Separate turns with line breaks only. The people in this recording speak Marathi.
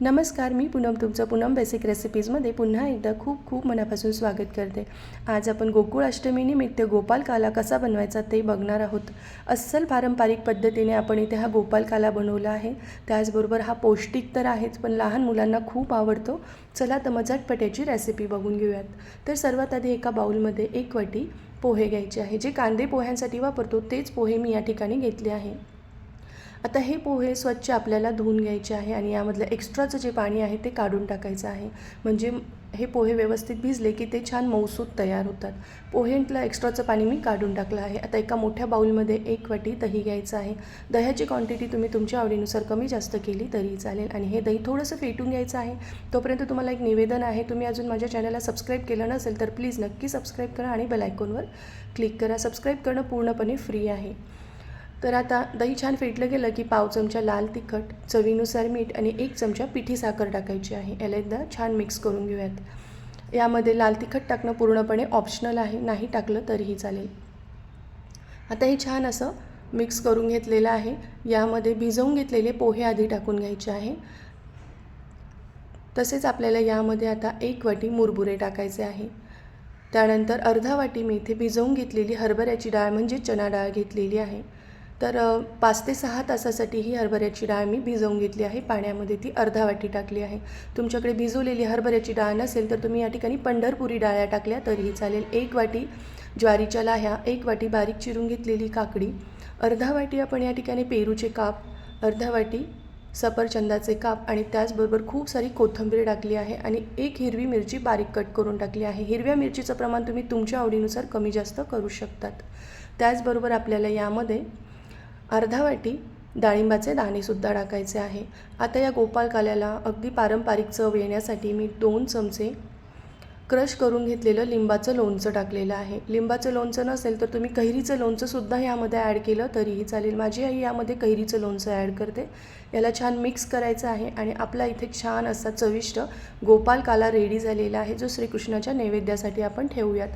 नमस्कार मी पूनम तुमचं पूनम बेसिक रेसिपीजमध्ये पुन्हा एकदा खूप खूप मनापासून स्वागत करते. आज आपण गोकुळ अष्टमीनिमित्त गोपाल काला कसा बनवायचा ते बघणार आहोत. अस्सल पारंपरिक पद्धतीने आपण इथे हा गोपाल काला बनवला आहे. त्याचबरोबर हा पौष्टिक तर आहेच पण लहान मुलांना खूप आवडतो. चला तर मग रेसिपी बघून घेऊयात. तर सर्वात आधी एका बाऊलमध्ये एक वाटी पोहे घ्यायचे आहे. जे कांदे पोह्यांसाठी वापरतो तेच पोहे मी या ठिकाणी घेतले आहे. आता हे पोहे स्वच्छ आपल्याला धुवून घ्यायचे आहे आणि यामधलं एक्स्ट्राचं जे पाणी आहे ते काढून टाकायचं आहे. म्हणजे हे पोहे व्यवस्थित भिजले की ते छान मऊसूत तयार होतात. पोहेंतलं एक्स्ट्राचं पाणी मी काढून टाकलं आहे. आता एका मोठ्या बाऊलमध्ये एक वाटी दही घ्यायचं आहे. दह्याची क्वांटिटी तुम्ही तुमच्या आवडीनुसार कमी जास्त केली तरी चालेल. आणि हे दही थोडंसं फेटून घ्यायचं आहे. तोपर्यंत तुम्हाला एक निवेदन आहे. तुम्ही अजून माझ्या चॅनलला सबस्क्राईब केलं नसेल तर प्लीज नक्की सबस्क्राईब करा आणि बेलायकॉनवर क्लिक करा. सबस्क्राईब करणं पूर्णपणे फ्री आहे. तर आता दही छान फेटलं गेलं की पाव चमचा लाल तिखट चवीनुसार मीठ आणि एक चमचा पिठी साखर टाकायची आहे. याला एकदा छान मिक्स करून घेऊयात. यामध्ये लाल तिखट टाकणं पूर्णपणे ऑप्शनल आहे. नाही टाकलं तरीही चालेल. आता हे छान असं मिक्स करून घेतलेलं आहे. यामध्ये भिजवून घेतलेले पोहे आधी टाकून घ्यायचे आहे. तसेच आपल्याला यामध्ये आता एक वाटी मुरबुरे टाकायचे आहे. त्यानंतर अर्धा वाटी मी इथे भिजवून घेतलेली हरभऱ्याची डाळ म्हणजे चना डाळ घेतलेली आहे. तर पाच ते सहा तासासाठी ही हरभऱ्याची डाळ मी भिजवून घेतली आहे. पाण्यामध्ये ती अर्धा वाटी टाकली आहे. तुमच्याकडे भिजवलेली हरभऱ्याची डाळ नसेल तर तुम्ही या ठिकाणी पंढरपुरी डाळ्या टाकल्या तरीही चालेल. एक वाटी ज्वारीच्या लाह्या एक वाटी बारीक चिरून घेतलेली काकडी अर्धा वाटी आपण या ठिकाणी पेरूचे काप अर्धा वाटी सफरचंदाचे काप आणि त्याचबरोबर खूप सारी कोथिंबीर टाकली आहे आणि एक हिरवी मिरची बारीक कट करून टाकली आहे. हिरव्या मिरचीचं प्रमाण तुम्ही तुमच्या आवडीनुसार कमी जास्त करू शकतात. त्याचबरोबर आपल्याला यामध्ये अर्धा वाटी डाळिंबाचे दाणेसुद्धा टाकायचे आहे. आता या गोपाल काल्याला अगदी पारंपरिक चव येण्यासाठी मी दोन चमचे क्रश करून घेतलेलं लिंबाचं लोणचं टाकलेलं आहे. लिंबाचं लोणचं नसेल तर तुम्ही कैरीचं लोणचंसुद्धा यामध्ये ॲड केलं तरीही चालेल. माझी आई यामध्ये कैरीचं लोणचं ॲड करते. याला छान मिक्स करायचं आहे आणि आपला इथे छान असा चविष्ट गोपाल काला रेडी झालेला आहे जो श्रीकृष्णाच्या नैवेद्यासाठी आपण ठेवूयात.